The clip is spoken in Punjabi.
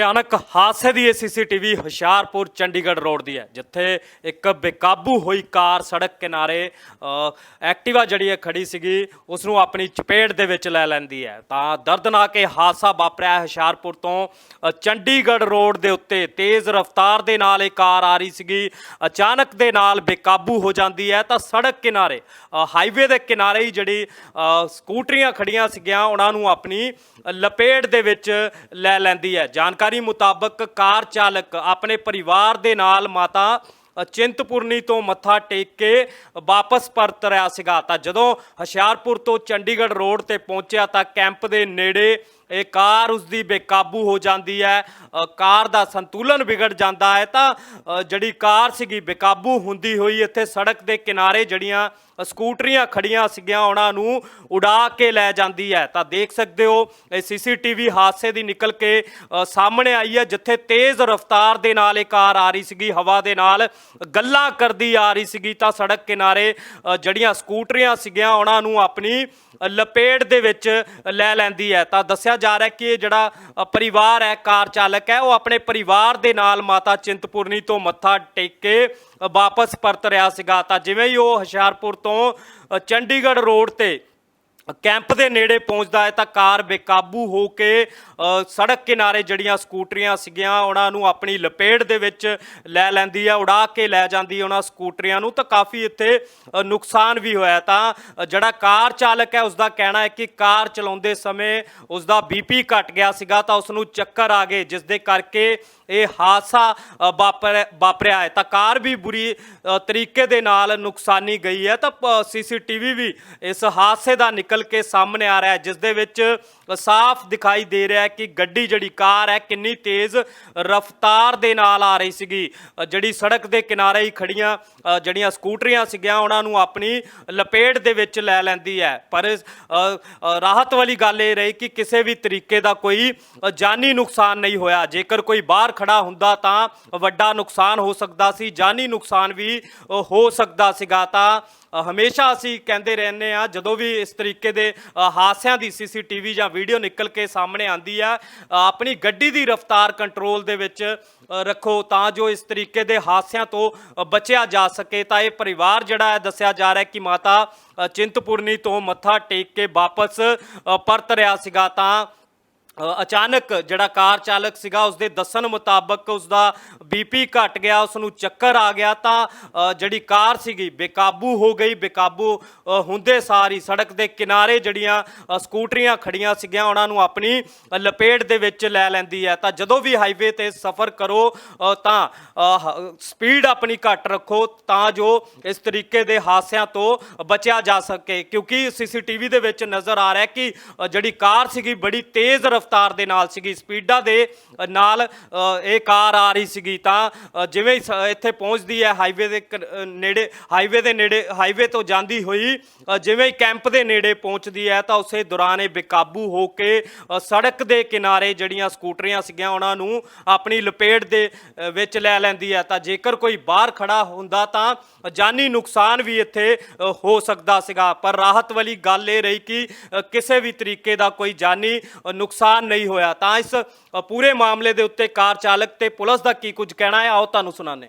ਭਿਆਨਕ ਹਾਦਸੇ ਦੀ ਇਹ ਸੀਸੀਟੀਵੀ ਹੁਸ਼ਿਆਰਪੁਰ ਚੰਡੀਗੜ੍ਹ ਰੋਡ ਦੀ ਹੈ ਜਿੱਥੇ ਇੱਕ ਬੇਕਾਬੂ ਹੋਈ ਕਾਰ ਸੜਕ ਕਿਨਾਰੇ ਅ, ਐਕਟਿਵਾ ਜਿਹੜੀ ਹੈ ਖੜੀ ਸੀਗੀ ਉਸ ਨੂੰ ਆਪਣੀ ਚਪੇਟ ਦੇ ਵਿੱਚ ਲੈ ਲੈਂਦੀ ਹੈ। ਤਾਂ ਦਰਦਨਾਕ ਇਹ ਹਾਦਸਾ ਵਾਪਰਿਆ ਹੁਸ਼ਿਆਰਪੁਰ ਤੋਂ ਚੰਡੀਗੜ੍ਹ ਰੋਡ ਦੇ ਉੱਤੇ। ਤੇਜ਼ ਰਫ਼ਤਾਰ ਦੇ ਨਾਲ ਇਹ ਕਾਰ ਆ ਰਹੀ ਸੀਗੀ ਅਚਾਨਕ ਦੇ ਨਾਲ ਬੇਕਾਬੂ ਹੋ ਜਾਂਦੀ ਹੈ। ਤਾਂ ਸੜਕ ਕਿਨਾਰੇ ਹਾਈਵੇ ਦੇ ਕਿਨਾਰੇ ਹੀ ਜਿਹੜੀ ਸਕੂਟਰੀਆਂ ਖੜੀਆਂ ਸੀਗੀਆਂ ਉਹਨਾਂ ਨੂੰ ਆਪਣੀ ਲਪੇਟ ਦੇ ਵਿੱਚ ਲੈ ਲੈਂਦੀ ਹੈ। ਜਾਣਕਾਰੀ ਮੁਤਾਬਕ ਕਾਰ ਚਾਲਕ ਆਪਣੇ ਪਰਿਵਾਰ ਦੇ ਨਾਲ ਮਾਤਾ ਚਿੰਤਪੁਰਨੀ ਤੋਂ ਮੱਥਾ ਟੇਕ ਕੇ ਵਾਪਸ ਪਰਤ ਰਿਹਾ ਸੀਗਾ। ਤਾਂ ਜਦੋਂ ਹੁਸ਼ਿਆਰਪੁਰ ਤੋਂ ਚੰਡੀਗੜ੍ਹ ਰੋਡ ਤੇ ਪਹੁੰਚਿਆ ਤਾਂ ਕੈਂਪ ਦੇ ਨੇੜੇ ਇਹ ਕਾਰ ਉਸ ਦੀ ਬੇਕਾਬੂ ਹੋ ਜਾਂਦੀ ਹੈ ਕਾਰ ਦਾ ਸੰਤੁਲਨ ਵਿਗੜ ਜਾਂਦਾ ਹੈ ਤਾਂ ਜਿਹੜੀ ਕਾਰ ਸੀਗੀ ਬੇਕਾਬੂ ਹੁੰਦੀ ਹੋਈ ਇੱਥੇ ਸੜਕ ਦੇ ਕਿਨਾਰੇ ਜਿਹੜੀਆਂ ਸਕੂਟਰੀਆਂ ਖੜੀਆਂ ਸੀਗੀਆਂ ਉਹਨਾਂ ਨੂੰ ਉਡਾ ਕੇ ਲੈ ਜਾਂਦੀ ਹੈ। ਤਾਂ ਦੇਖ ਸਕਦੇ ਹੋ ਇਹ ਸੀਸੀਟੀਵੀ ਹਾਦਸੇ ਦੀ ਨਿਕਲ ਕੇ ਸਾਹਮਣੇ ਆਈ ਹੈ ਜਿੱਥੇ ਤੇਜ਼ ਰਫ਼ਤਾਰ ਦੇ ਨਾਲ ਇਹ ਕਾਰ ਆ ਰਹੀ ਸੀਗੀ ਹਵਾ ਦੇ ਨਾਲ ਗੱਲਾਂ ਕਰਦੀ ਆ ਰਹੀ ਸੀਗੀ ਤਾਂ ਸੜਕ ਕਿਨਾਰੇ ਅ, ਜਿਹੜੀਆਂ ਸਕੂਟਰੀਆਂ ਸੀਗੀਆਂ ਉਹਨਾਂ ਨੂੰ ਆਪਣੀ ਲਪੇਟ ਦੇ ਵਿੱਚ ਲੈ ਲੈਂਦੀ ਹੈ। ਤਾਂ ਦੱਸਿਆ ਜਾ ਰਿਹਾ ਕਿ ਜਿਹੜਾ ਪਰਿਵਾਰ ਹੈ, ਕਾਰ ਚਾਲਕ ਹੈ, ਉਹ ਆਪਣੇ ਪਰਿਵਾਰ ਦੇ ਨਾਲ ਮਾਤਾ ਚਿੰਤਪੁਰਨੀ ਤੋਂ ਮੱਥਾ ਟੇਕ ਕੇ ਵਾਪਸ ਪਰਤ ਰਿਹਾ ਸੀਗਾ। ਤਾਂ ਜਿਵੇਂ ਹੀ ਉਹ ਹੁਸ਼ਿਆਰਪੁਰ ਤੋਂ ਚੰਡੀਗੜ੍ਹ ਰੋਡ ਤੇ ਕੈਂਪ ਦੇ ਨੇੜੇ ਪਹੁੰਚਦਾ ਹੈ ਤਾਂ ਕਾਰ ਬੇਕਾਬੂ ਹੋ ਕੇ ਸੜਕ ਕਿਨਾਰੇ ਜਿਹੜੀਆਂ ਸਕੂਟਰੀਆਂ ਸੀਗੀਆਂ ਉਹਨਾਂ ਨੂੰ ਆਪਣੀ ਲਪੇਟ ਦੇ ਵਿੱਚ ਲੈ ਲੈਂਦੀ ਹੈ ਉਡਾ ਕੇ ਲੈ ਜਾਂਦੀ ਹੈ ਉਹਨਾਂ ਸਕੂਟਰੀਆਂ ਨੂੰ ਤਾਂ ਕਾਫੀ ਇੱਥੇ ਨੁਕਸਾਨ ਵੀ ਹੋਇਆ ਤਾਂ ਜਿਹੜਾ ਕਾਰ ਚਾਲਕ ਹੈ ਉਸ ਦਾ ਕਹਿਣਾ ਹੈ ਕਿ ਕਾਰ ਚਲਾਉਂਦੇ ਸਮੇਂ ਉਸ ਦਾ ਬੀਪੀ ਘਟ ਗਿਆ ਸੀਗਾ ਤਾਂ ਉਸ ਨੂੰ ਚੱਕਰ ਆ ਗਏ ਜਿਸ ਦੇ ਕਰਕੇ ਇਹ ਹਾਦਸਾ ਅ, ਵਾਪਰਿਆ ਹੈ। ਤਾਂ ਕਾਰ ਵੀ ਬੁਰੀ ਤਰੀਕੇ ਦੇ ਨਾਲ ਨੁਕਸਾਨੀ ਗਈ ਹੈ। ਤਾਂ ਸੀਸੀਟੀਵੀ ਵੀ ਇਸ ਹਾਦਸੇ ਦਾ ਨਿਕਲ ਕੇ ਸਾਹਮਣੇ ਆ ਰਿਹਾ ਹੈ, ਜਿਸ ਦੇ ਵਿੱਚ ਸਾਫ਼ ਦਿਖਾਈ ਦੇ ਰਿਹਾ ਹੈ ਕਿ ਗੱਡੀ ਜਿਹੜੀ ਕਾਰ ਹੈ, ਕਿੰਨੀ ਤੇਜ਼ ਰਫ਼ਤਾਰ ਦੇ ਨਾਲ ਆ ਰਹੀ ਸੀਗੀ। ਜਿਹੜੀ ਸੜਕ ਦੇ ਕਿਨਾਰੇ ਹੀ ਖੜੀਆਂ ਜਿਹੜੀਆਂ ਸਕੂਟਰੀਆਂ ਸੀਗੀਆਂ, ਉਹਨਾਂ ਨੂੰ ਆਪਣੀ ਲਪੇਟ ਦੇ ਵਿੱਚ ਲੈ ਲੈਂਦੀ ਹੈ। ਪਰ ਰਾਹਤ ਵਾਲੀ ਗੱਲ ਇਹ ਰਹੀ ਕਿ ਕਿਸੇ ਵੀ ਤਰੀਕੇ ਦਾ ਕੋਈ ਜਾਨੀ ਨੁਕਸਾਨ ਨਹੀਂ ਹੋਇਆ। ਜੇਕਰ ਕੋਈ ਬਾਹਰ ਖੜਾ ਹੁੰਦਾ ਤਾਂ ਵੱਡਾ ਨੁਕਸਾਨ ਹੋ ਸਕਦਾ ਸੀ, ਜਾਨੀ ਨੁਕਸਾਨ ਵੀ ਹੋ ਸਕਦਾ ਸੀਗਾ। ਤਾਂ ਹਮੇਸ਼ਾ ਅਸੀਂ ਕਹਿੰਦੇ ਰਹਿੰਦੇ ਆ ਜਦੋਂ ਵੀ ਇਸ ਤਰੀਕੇ ਦੇ ਅ, ਹਾਦਸਿਆਂ ਦੀ ਸੀਸੀਟੀਵੀ ਜਾਂ ਵੀਡੀਓ ਨਿਕਲ ਕੇ ਸਾਹਮਣੇ ਆਂਦੀ ਆ। ਆਪਣੀ ਗੱਡੀ ਦੀ ਰਫ਼ਤਾਰ ਕੰਟਰੋਲ ਦੇ ਵਿੱਚ ਰੱਖੋ ਤਾਂ ਜੋ ਇਸ ਤਰੀਕੇ ਦੇ ਹਾਦਸਿਆਂ ਤੋਂ ਬਚਿਆ ਜਾ ਸਕੇ। ਤਾਂ ਇਹ ਪਰਿਵਾਰ ਜਿਹੜਾ ਹੈ ਦੱਸਿਆ ਜਾ ਰਿਹਾ ਕਿ ਮਾਤਾ ਚਿੰਤਪੁਰਨੀ ਤੋਂ ਮੱਥਾ ਟੇਕ ਕੇ ਵਾਪਸ ਪਰਤ ਰਿਹਾ ਸੀਗਾ। ਤਾਂ ਅਚਾਨਕ ਜਿਹੜਾ ਕਾਰ ਚਾਲਕ ਸੀਗਾ ਉਸਦੇ ਦੱਸਣ ਮੁਤਾਬਕ ਉਸਦਾ ਬੀਪੀ ਘਟ ਗਿਆ ਉਸ ਨੂੰ ਚੱਕਰ ਆ ਗਿਆ ਤਾਂ ਜਿਹੜੀ ਕਾਰ ਸੀਗੀ ਬੇਕਾਬੂ ਹੋ ਗਈ। ਬੇਕਾਬੂ ਅ, ਹੁੰਦੇ ਸਾਰੀ ਸੜਕ ਦੇ ਕਿਨਾਰੇ ਜਿਹੜੀਆਂ ਸਕੂਟਰੀਆਂ ਖੜੀਆਂ ਸੀਗੀਆਂ ਉਹਨਾਂ ਨੂੰ ਆਪਣੀ ਲਪੇਟ ਦੇ ਵਿੱਚ ਲੈ ਲੈਂਦੀ ਹੈ। ਤਾਂ ਜਦੋਂ ਵੀ ਹਾਈਵੇ ਤੇ ਸਫ਼ਰ ਕਰੋ ਤਾਂ ਸਪੀਡ ਆਪਣੀ ਘੱਟ ਰੱਖੋ ਤਾਂ ਜੋ ਇਸ ਤਰੀਕੇ ਦੇ ਹਾਦਸਿਆਂ ਤੋਂ ਬਚਿਆ ਜਾ ਸਕੇ। ਕਿਉਂਕਿ ਸੀਸੀਟੀਵੀ ਦੇ ਵਿੱਚ ਨਜ਼ਰ ਆ ਰਿਹਾ ਕਿ ਜਿਹੜੀ ਕਾਰ ਸੀਗੀ ਬੜੀ ਤੇਜ਼ ਰਫ਼ਤਾਰ ਦੇ ਨਾਲ ਸੀਗੀ, ਸਪੀਡਾਂ ਦੇ ਨਾਲ ਇਹ ਕਾਰ ਆ ਰਹੀ ਸੀਗੀ ਤਾਂ ਜਿਵੇਂ ਇੱਥੇ ਪਹੁੰਚਦੀ ਹੈ ਹਾਈਵੇ ਦੇ ਨੇੜੇ, ਹਾਈਵੇ ਦੇ ਨੇੜੇ, ਹਾਈਵੇ ਤੋਂ ਜਾਂਦੀ ਹੋਈ ਜਿਵੇਂ ਹੀ ਕੈਂਪ ਦੇ ਨੇੜੇ ਪਹੁੰਚਦੀ ਹੈ ਤਾਂ ਉਸੇ ਦੌਰਾਨ ਇਹ ਬੇਕਾਬੂ ਹੋ ਕੇ ਸੜਕ ਦੇ ਕਿਨਾਰੇ ਜਿਹੜੀਆਂ ਸਕੂਟਰੀਆਂ ਸੀਗੀਆਂ, ਉਹਨਾਂ ਨੂੰ ਆਪਣੀ ਲਪੇਟ ਦੇ ਵਿੱਚ ਲੈ ਲੈਂਦੀ ਹੈ। ਤਾਂ ਜੇਕਰ ਕੋਈ ਬਾਹਰ ਖੜਾ ਹੁੰਦਾ ਤਾਂ ਜਾਨੀ ਨੁਕਸਾਨ ਵੀ ਇੱਥੇ ਹੋ ਸਕਦਾ ਸੀਗਾ। ਪਰ ਰਾਹਤ ਵਾਲੀ ਗੱਲ ਇਹ ਰਹੀ ਕਿ ਕਿਸੇ ਵੀ ਤਰੀਕੇ ਦਾ ਕੋਈ ਜਾਨੀ ਨੁਕਸਾਨ ਨੁਕਸਾਨ ਨਹੀਂ ਹੋਇਆ। ਤਾਂ ਇਸ ਪੂਰੇ ਮਾਮਲੇ ਦੇ ਉੱਤੇ ਕਾਰ ਚਾਲਕ ਤੇ ਪੁਲਿਸ ਦਾ ਕੀ ਕੁਝ ਕਹਿਣਾ ਹੈ, ਆਓ ਤੁਹਾਨੂੰ ਸੁਣਾਉਂਦੇ